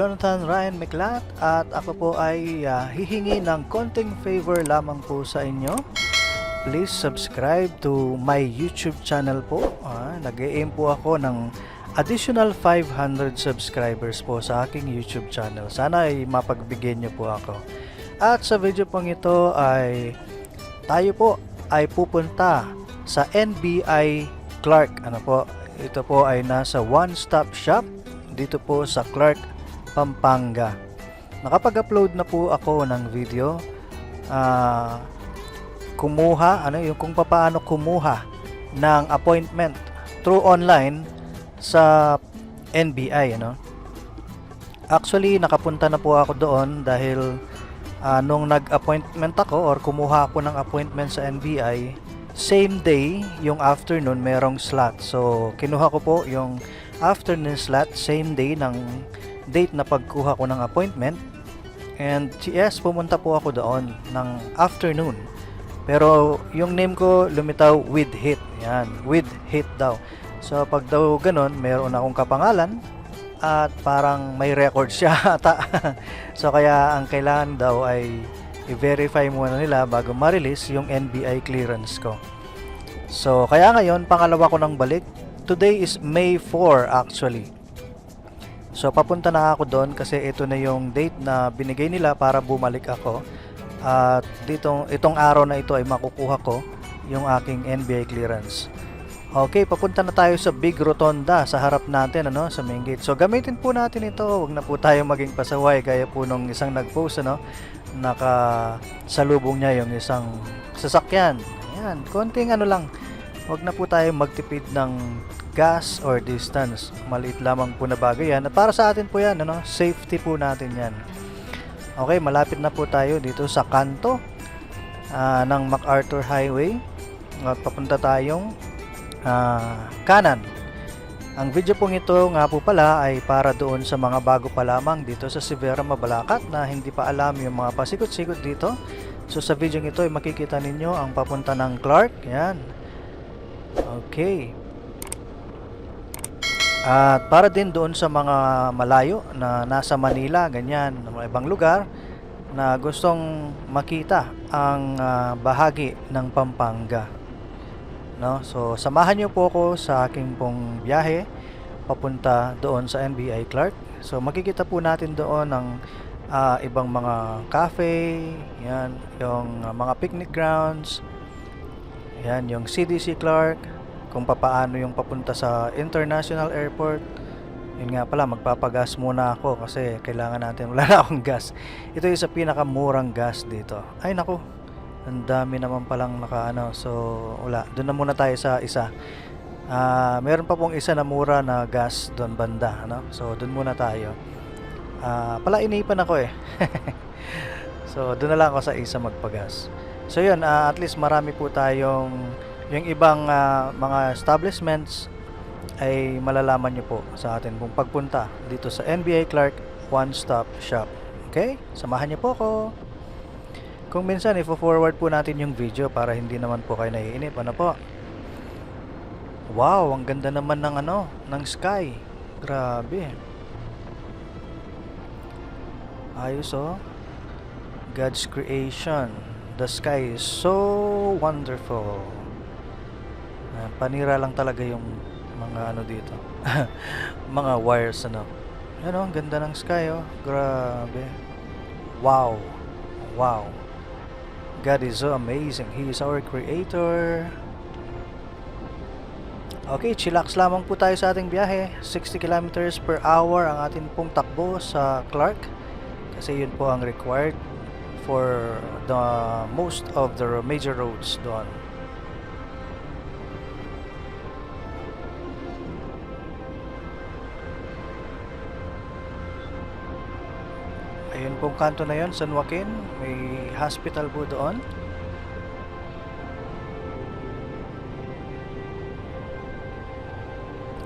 Jonathan Ryan Mclat at ako po ay ah, hihingi ng konting favor lamang po sa inyo. Please subscribe to my YouTube channel po. Ah, Nag-aim po ako ng additional 500 subscribers po sa aking YouTube channel. Sana ay mapagbigyan niyo po ako. At sa video pong ito ay tayo po ay pupunta sa NBI Clark. Ano po? Ito po ay nasa one-stop shop dito po sa Clark, Pampanga. Nakapag-upload na po ako ng video. Ah, kumuha, ano yung kung paano kumuha ng appointment through online sa NBI, ano. Actually, nakapunta na po ako doon dahil ah, nung nag-appointment ako or kumuha ako ng appointment sa NBI, same day, yung afternoon, merong slot. So, kinuha ko po yung afternoon slot, same day ng date na pagkuha ko ng appointment. And yes, pumunta po ako doon ng afternoon. Pero yung name ko lumitaw with hit. Yan, with hit daw. So pag daw ganun, meron akong kapangalan at parang may record siya ata. so kaya ang kailangan daw ay i-verify muna nila bago ma-release yung NBI clearance ko. So kaya ngayon, pangalawa ko ng balik. Today is May 4 actually. So papunta na ako doon kasi ito na yung date na binigay nila para bumalik ako. At dito itong araw na ito ay makukuha ko yung aking NBA clearance. Okay, papunta na tayo sa Big Rotonda sa harap natin ano, sa main gate. So gamitin po natin ito. Huwag na po tayo maging pasaway gaya po nung isang nag-post ano, naka salubong niya yung isang sasakyan. Ayan, konting ano lang. Huwag na po tayo magtipid ng gas or distance. Maliit lamang po na bagay yan. At para sa atin po yan, ano, safety po natin yan. Okay, malapit na po tayo dito sa kanto ah, ng MacArthur Highway. At papunta tayong ah, kanan. Ang video pong ito nga po pala ay para doon sa mga bago pa lamang dito sa Severa Mabalacat na hindi pa alam yung mga pasikot-sikot dito. So sa video ito ay makikita ninyo ang papunta ng Clark. Yan. Okay. At para din doon sa mga malayo na nasa Manila, ganyan, mga ibang lugar na gustong makita ang ah, bahagi ng Pampanga. No? So samahan niyo po ako sa aking pong biyahe papunta doon sa NBI Clark. So makikita po natin doon ang ah, ibang mga cafe, yan, yung ah, mga picnic grounds, yan, yung CDC Clark, kung papaano yung papunta sa International Airport. Yun nga pala, magpapagas muna ako kasi kailangan natin, wala na akong gas. Ito yung sa pinakamurang gas dito. Ay nako, ang dami naman palang naka ano, so wala. Doon na muna tayo sa isa. Ah, meron pa pong isa na mura na gas doon banda, ano? So doon muna tayo. Ah, pala inipan ako eh. so doon na lang ako sa isa magpagas. So yun, ah, at least marami po tayong yung ibang ah, mga establishments ay malalaman nyo po sa atin kung pagpunta dito sa NBA Clark One Stop Shop. Okay? Samahan nyo po ako. Kung minsan, ifo-forward po natin yung video para hindi naman po kayo naiinip. Ano po? Wow, ang ganda naman ng ano, ng sky. Grabe. Ayos oh. God's creation. The sky is so wonderful. Ah, panira lang talaga yung mga ano dito. mga wires ano. Yan oh, ang ganda ng sky oh. Grabe. Wow. Wow. God is so amazing. He is our creator. Okay, chillax lamang po tayo sa ating biyahe. 60 kilometers per hour ang ating pong takbo sa Clark. Kasi yun po ang required for the most of the major roads doon. Ayun pong kanto na yun, San Joaquin. May hospital po doon.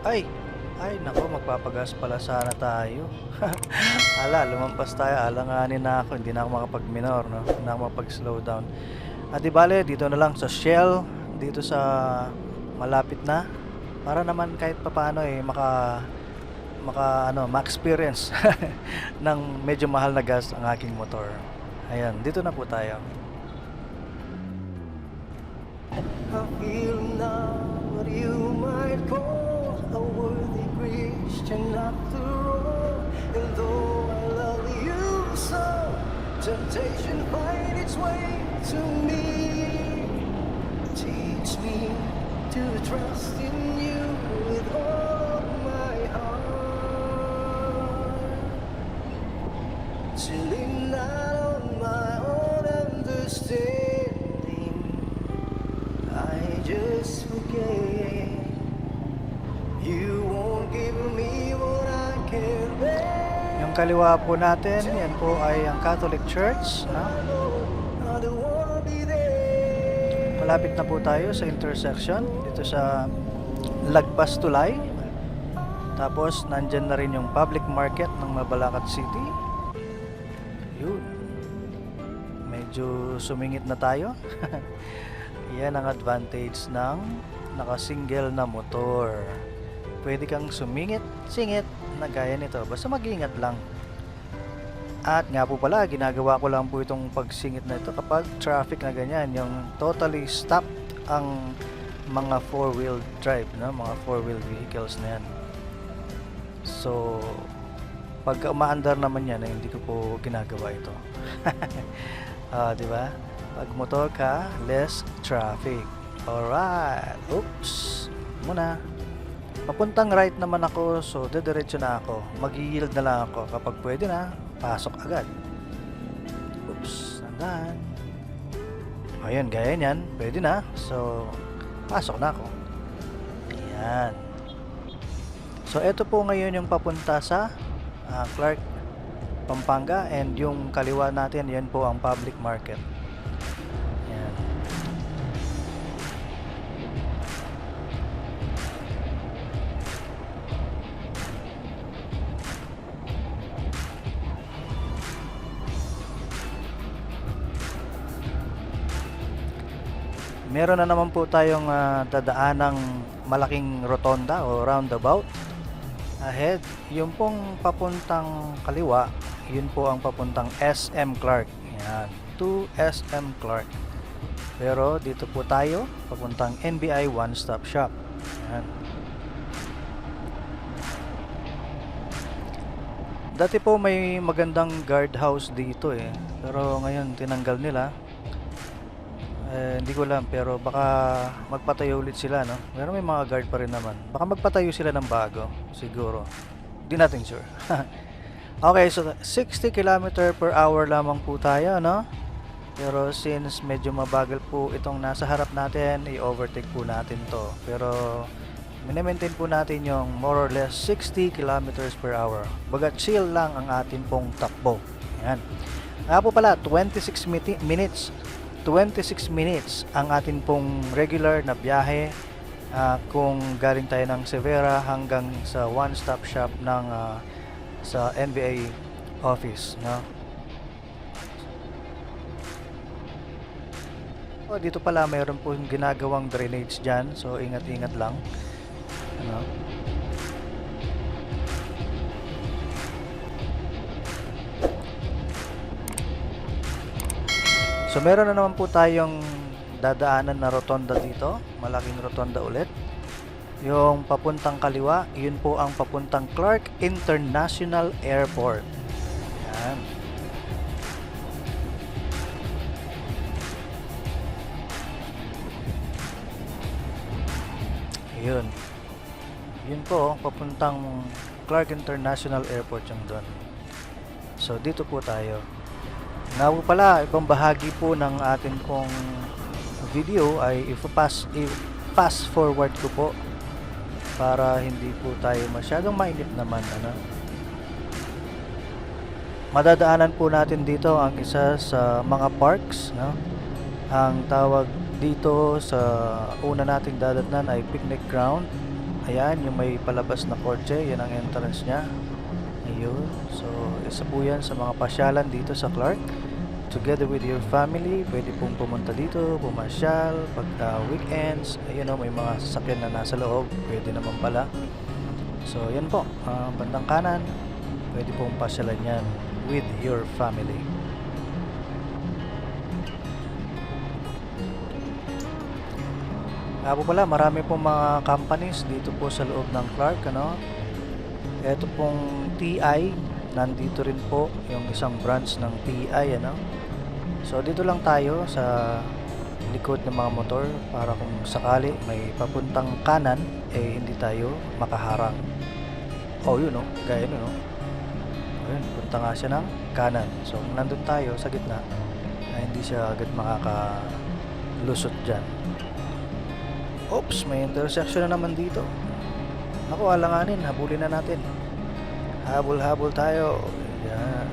Ay! Ay, nako, magpapagas pala sana tayo. Ala, lumampas tayo. Alanganin na ako. Hindi na ako makapag-minor, no? Hindi na ako makapag-slow down. At di bale, dito na lang sa Shell. Dito sa malapit na. Para naman kahit papaano eh, maka maka ano, ma-experience ng medyo mahal na gas ang aking motor. Ayan, dito na po tayo. I feel now what you might call a worthy Christian after all. And though I love you so, temptation find its way to me. Teach me to trust in you with all kaliwa po natin, yan po ay ang Catholic Church. Malapit na po tayo sa intersection dito sa Lagpas Tulay. Tapos nandyan na rin yung public market ng Mabalacat City. Yun. Medyo sumingit na tayo. Yan ang advantage ng naka-single na motor. Pwede kang sumingit, singit na gaya nito. Basta mag-ingat lang. At nga po pala, ginagawa ko lang po itong pagsingit na ito kapag traffic na ganyan, yung totally stop ang mga four-wheel drive, no? mga four-wheel vehicles na yan. So, pag umaandar naman yan, eh, hindi ko po ginagawa ito. Ah, di ba? Pag motor ka, less traffic. Alright. Oops. Muna. Papuntang right naman ako, so dediretso na ako. Mag-yield na lang ako. Kapag pwede na, pasok agad. Oops. Sandaan. Ayun, gaya niyan. Pwede na. So, pasok na ako. Ayan. So, ito po ngayon yung papunta sa ah, Clark, Pampanga. And yung kaliwa natin, yan po ang public market. Meron na naman po tayong ah, dadaanang malaking rotonda o roundabout ahead. Yung pong papuntang kaliwa, yun po ang papuntang SM Clark. Yan, to SM Clark. Pero dito po tayo, papuntang NBI One Stop Shop. Yan. Dati po may magandang guardhouse dito eh. Pero ngayon tinanggal nila. Eh, hindi ko alam pero baka magpatayo ulit sila no. Pero may mga guard pa rin naman. Baka magpatayo sila ng bago siguro. Di natin sure. okay, so 60 km per hour lamang po tayo no. Pero since medyo mabagal po itong nasa harap natin, i-overtake po natin to. Pero minimaintain po natin yung more or less 60 kilometers per hour. Baga chill lang ang atin pong takbo. Yan. Nga po pala, 26 miti- minutes 26 minutes ang atin pong regular na biyahe ah, kung galing tayo ng Severa hanggang sa one-stop shop ng ah, sa NBA office no? Oh, dito pala mayroon po ginagawang drainage dyan so ingat-ingat lang ano So meron na naman po tayong dadaanan na rotonda dito, malaking rotonda ulit. Yung papuntang kaliwa, yun po ang papuntang Clark International Airport. Yan. Yun. Yun po, papuntang Clark International Airport yung doon. So dito po tayo. Po pala, ibang bahagi po ng atin pong video ay ipapass, i-pass forward ko po para hindi po tayo masyadong mainip naman ano. Madadaanan po natin dito ang isa sa mga parks, no? Ang tawag dito sa una nating dadatnan ay picnic ground. Ayan, yung may palabas na kotse, yan ang entrance niya. Ayun. So, isa po yan sa mga pasyalan dito sa Clark. Together with your family, pwede pong pumunta dito, pumasyal, pag uh, weekends, ayun o, may mga sasakyan na nasa loob, pwede naman pala. So, yan po. ah, bandang kanan. Pwede pong pasyalan yan with your family. Po pala, marami pong mga companies dito po sa loob ng Clark, ano? Ito pong TI, nandito rin po yung isang branch ng TI, ano? So, dito lang tayo sa likod ng mga motor para kung sakali may papuntang kanan, eh hindi tayo makaharang. Oh, yun, no? Gaya nun, no? Ayun, punta nga siya ng kanan. So, kung nandun tayo sa gitna, na hindi siya agad makakalusot dyan. Oops, may intersection na naman dito. Ako, alanganin, habulin na natin. Habol-habol tayo. Yan.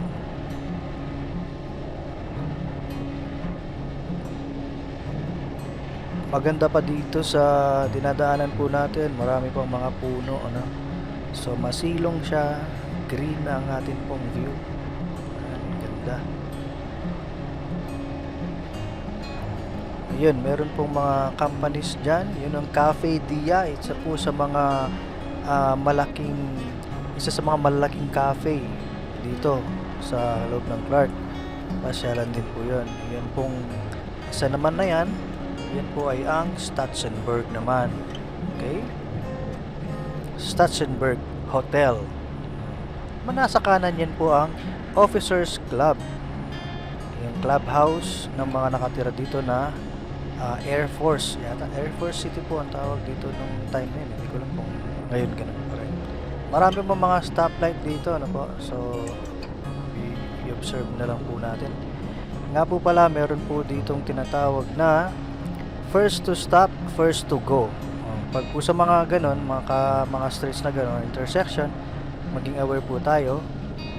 Maganda pa dito sa dinadaanan po natin. Marami pang mga puno. Ano? So, masilong siya. Green ang ating pong view. Ayan, ganda. Ayun, meron pong mga companies dyan. Yun ang Cafe Dia. Isa po sa mga ah, malaking, isa sa mga malaking cafe dito sa loob ng Clark. Pasyalan din po yun. Yan pong isa naman na yan. Yan po ay ang Statsenberg naman. Okay? Statsenberg Hotel. Manasa kanan yan po ang Officers Club. Yung clubhouse ng mga nakatira dito na ah, Air Force. Yata Air Force City po ang tawag dito nung time na yun. Hindi ko lang kung ngayon ganun. Marami pa mga stoplight dito. Ano po? So, i-observe na lang po natin. Nga po pala, meron po ditong tinatawag na first to stop, first to go. Oh, Pag po sa mga ganon, mga, ka- mga streets na ganon, intersection, maging aware po tayo.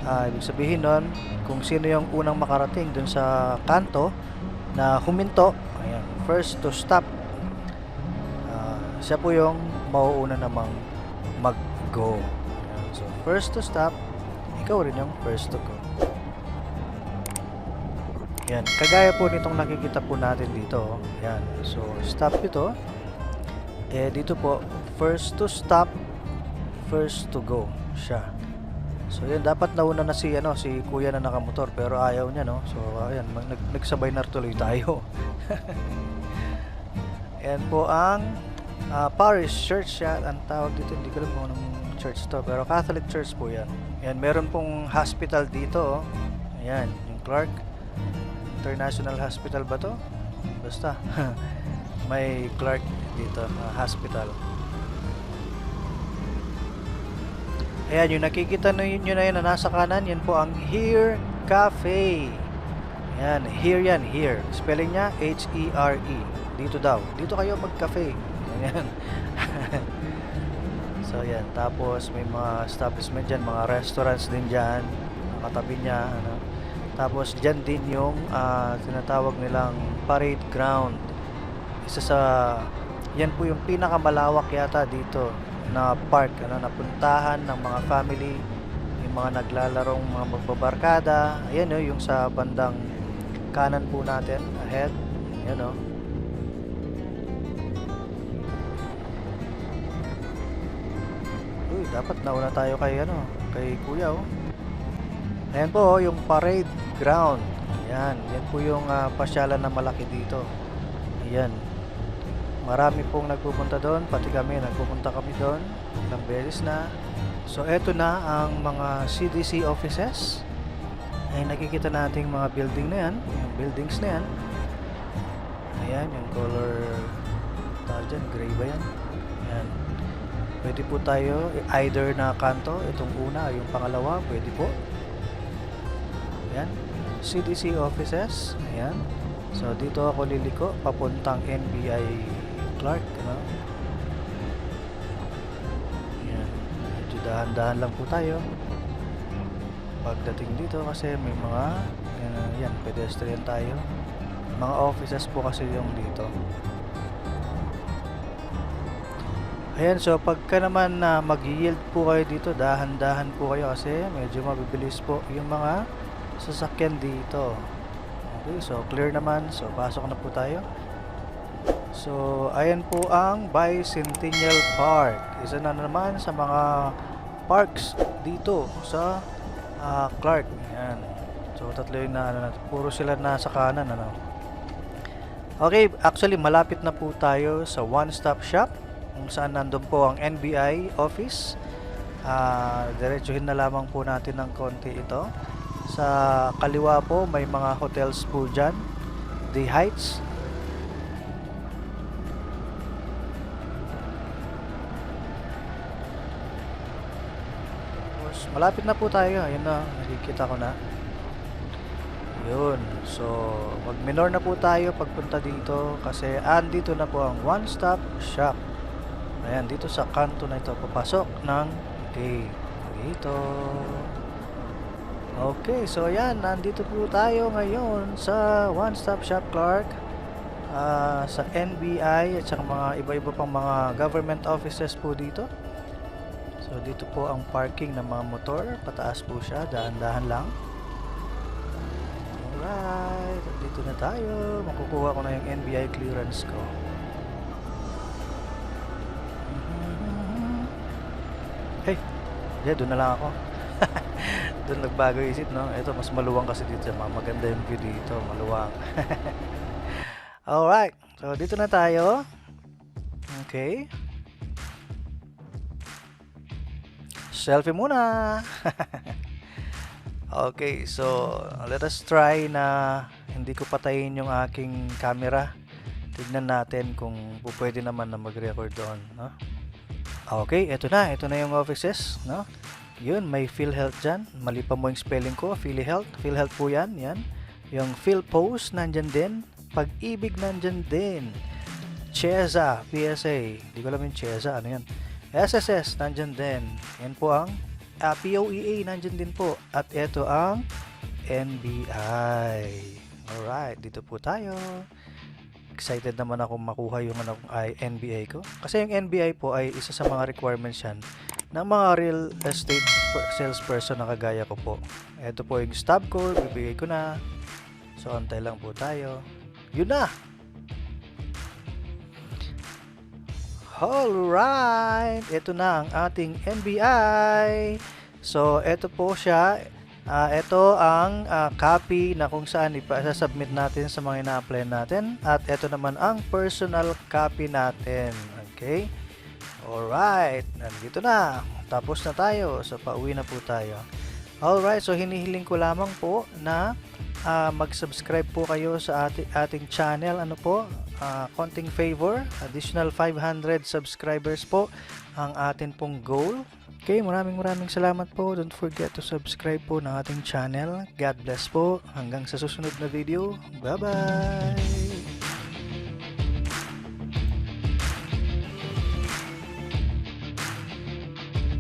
Ah, ibig sabihin nun, kung sino yung unang makarating dun sa kanto na huminto, ayan, first to stop, ah, siya po yung mauuna namang mag-go. Ayan, first to stop, ikaw rin yung first to go. Yan, kagaya po nitong nakikita po natin dito. Yan. So, stop ito. Eh, dito po, first to stop, first to go siya. So, yan, dapat nauna na si, ano, si kuya na nakamotor, pero ayaw niya, no? So, ayan, nag, nagsabay na tuloy tayo. yan po ang ah, Parish Church yan. Ang tawag dito, hindi ko alam kung anong church to, pero Catholic Church po yan. Yan, meron pong hospital dito, oh. Ayan, yung Clark. International Hospital ba to? Basta. May Clark dito, uh, hospital. Ayan, yung nakikita na yun, na yun na nasa kanan, yan po ang Here Cafe. Ayan, here yan, here. Spelling niya, H-E-R-E. Dito daw. Dito kayo mag-cafe. Ayan. so, yan. Tapos, may mga establishment dyan, mga restaurants din dyan. Katabi niya, ano. Tapos dyan din yung ah, tinatawag nilang parade ground. Isa sa yan po yung pinakamalawak yata dito na park ano napuntahan ng mga family, yung mga naglalarong mga magbabarkada. Ayan oh, yung sa bandang kanan po natin, ahead. Ayan oh. Dapat nauna tayo kay ano, kay Kuya oh. Ayan po, oh, yung parade ground. Ayan, yan po yung ah, pasyalan na malaki dito. Ayan. Marami pong nagpupunta doon, pati kami, nagpupunta kami doon. Ilang beses na. So, eto na ang mga CDC offices. Ay, nakikita nating mga building na yan, yung buildings na yan. Ayan, yung color, tawag dyan, gray ba yan? Pwede po tayo, either na kanto, itong una, yung pangalawa, pwede po. Ayan. CDC offices. Ayan. So, dito ako liliko papuntang NBI Clark. Ano? Ayan. Medyo dahan-dahan lang po tayo. Pagdating dito kasi may mga uh, yan, pedestrian tayo. Mga offices po kasi yung dito. Ayan, so pagka naman na mag-yield po kayo dito, dahan-dahan po kayo kasi medyo mabibilis po yung mga sasakyan dito. Okay, so clear naman. So pasok na po tayo. So ayan po ang Bicentennial Park. Isa na naman sa mga parks dito sa ah, Clark. Yan. So tatlo yung na, ano, puro sila nasa kanan ano. Okay, actually malapit na po tayo sa one-stop shop kung saan nandun po ang NBI office. Ah, diretsuhin na lamang po natin ng konti ito. Sa kaliwa po may mga hotels po dyan. The Heights. Malapit na po tayo. Ayun na, nakikita ko na. Yun. So, mag-minor na po tayo pagpunta dito kasi andito na po ang one-stop shop. Ayan, dito sa kanto na ito. Papasok ng gate. Dito. Okay, so ayan, nandito po tayo ngayon sa One Stop Shop Clark. ah, sa NBI at saka mga iba-iba pang mga government offices po dito. So dito po ang parking ng mga motor. Pataas po siya, dahan-dahan lang. Alright, dito na tayo. Makukuha ko na yung NBI clearance ko. Hey, yeah, doon na lang ako. doon nagbago isip, no? Ito, mas maluwang kasi dito. Ma- Maganda yung view dito, maluwang. Alright, so dito na tayo. Okay. Selfie muna. okay, so let us try na hindi ko patayin yung aking camera. Tignan natin kung pwede naman na mag-record doon, no? Okay, eto na. Ito na yung offices, no? Yun, may PhilHealth dyan. Mali pa mo yung spelling ko, PhilHealth. PhilHealth po yan, yan. Yung PhilPost, nandyan din. Pag-ibig, nandyan din. Cheza, PSA. Di ko alam yung Cheza, ano yan. SSS, nandyan din. Yan po ang ah, POEA, nandyan din po. At ito ang NBI. Alright, dito po tayo excited naman ako makuha yung ano, ay NBI ko. Kasi yung NBI po ay isa sa mga requirements yan ng mga real estate per- salesperson na kagaya ko po. Ito po yung stub ko, bibigay ko na. So, antay lang po tayo. Yun na! Alright! Ito na ang ating NBI. So, ito po siya. Ah, ito ang ah, copy na kung saan ipasasubmit natin sa mga ina-apply natin. At ito naman ang personal copy natin. Okay? Alright. Nandito na. Tapos na tayo. So, pauwi na po tayo. Alright. So, hinihiling ko lamang po na ah, mag-subscribe po kayo sa ati- ating channel. Ano po? Ah, konting favor. Additional 500 subscribers po ang atin pong goal. Okay, maraming maraming salamat po. Don't forget to subscribe po ng ating channel. God bless po. Hanggang sa susunod na video. Bye-bye!